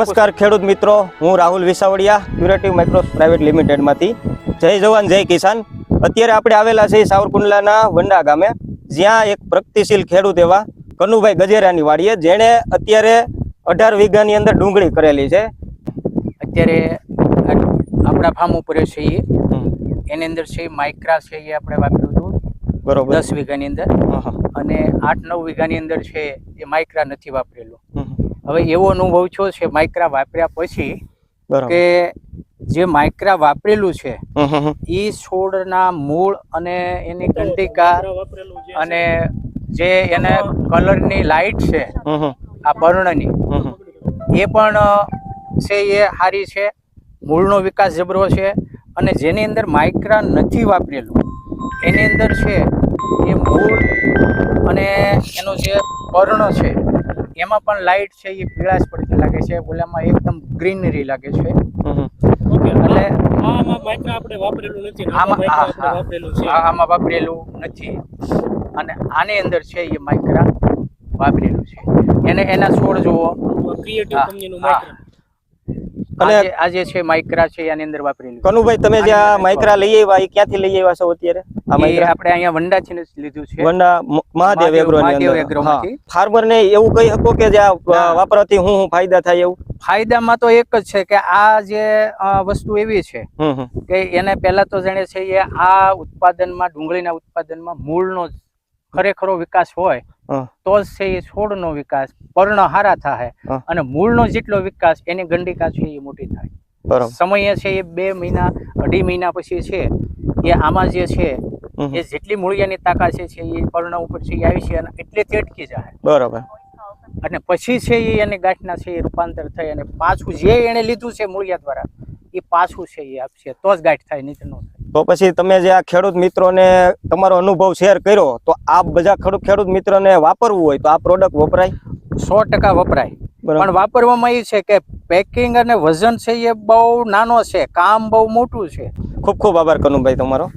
નમસ્કાર ખેડૂત મિત્રો હું Rahul Visavadiya curative micros private લિમિટેડમાંથી. જય જવાન જય કિસાન. અત્યારે આપણે આવેલા છે સાવરકુંડલાના વંડા ગામે જ્યાં એક પ્રગતિશીલ ખેડૂત એવા કનુભાઈ ગજેરાની વાડીએ જેણે અત્યારે અઢાર વીઘાની અંદર ડુંગળી કરેલી છે. અત્યારે આપણા ફાર્મ ઉપર છે એની અંદર છે માઇક્રા છે એ આપણે વાપર્યું હતું. બરોબર. દસ વીઘાની અંદર. અને આઠ નવ વીઘાની અંદર છે એ માઇક્રા નથી વાપરેલું. હવે એવો અનુભવ છો છે માઇક્રા વાપર્યા પછી કે જે માઇક્રા વાપરેલું છે હમ, હમ, હમ. એ છોડના મૂળ અને એની કંટિકા અને જે એને કલરની લાઇટ છે. આ પર્ણની. એ પણ છે એ સારી છે મૂળનો વિકાસ જબરો છે અને જેની અંદર માઇક્રા નથી વાપરેલું એની અંદર છે એ મૂળ અને એનો જે પર્ણ છે એમાં પણ લાઇટ છે એ પીળાશ પડતી લાગે છે ઓલામાં એકદમ ગ્રીનરી લાગે છે. એટલે આમાં માઇક્રો આપણે વાપરેલું નથી આમાં વાપરેલું છે. આ- આમાં વાપરેલું નથી. અને આની અંદર છે એ માઇક્રા વાપરેલું છે. એને એના છોડ જુઓ. ક્રિએટિવ કંપનીનું હા. માઇક્રો અને- આ જે છે માઇક્રા છે આની અંદર વાપરેલું કનુભાઈ તમે જે આ માઇક્રા લઈ આવ્યા એ ક્યાંથી લઈ આવ્યા છો અત્યારે? આ એ માઇક્રા આપણે અહીંયા વંડાથી જ લીધું છે. વંડા મહાદેવ મહાદેવ- એગ્રો ની અંદર. ફાર્મર ને એવું કહી શકો કે જે આ વાપરવાથી હું હું ફાયદા થાય એવું? ફાયદામાં તો એક જ છે કે આ જે વસ્તુ એવી છે કે એને પહેલા તો જાણે છે એ આ ઉત્પાદનમાં ડુંગળીના ઉત્પાદનમાં મૂળનો જ ખરેખરો વિકાસ હોય તો જ છે એ છોડનો વિકાસ પર્ણ હારા થાય. અને મૂળનો જેટલો વિકાસ એની ગંડિકા છે એ મોટી થાય. સમય છે એ બે મહિના અઢી મહિના પછી છે એ આમાં જે છે. એ જેટલી મૂળિયાની તાકાત છે છે એ પર્ણ ઉપર છે એ આવી છે અને એટલે તેટકી જાય. બરોબર. અને પછી છે એ એને ગાંઠના છે એ રૂપાંતર થઈ અને પાછું જે એને લીધું છે મૂળિયા દ્વારા એ પાછું છે એ આપશે તો જ ગાંઠ થાય નહીં તો ન થાય. તો પછી તમે જે આ ખેડૂત મિત્રોને તમારો અનુભવ શેર કર્યો તો આ બધા ખેડૂત ખેડૂત મિત્રોને વાપરવું હોય તો આ પ્રોડક્ટ વપરાય? સો ટકા વપરાય. પણ વાપરવામાં એ છે કે પેકિંગ અને વજન છે એ બહુ નાનો છે કામ બહુ મોટું છે. ખૂબ ખૂબ આભાર કનુભાઈ તમારો.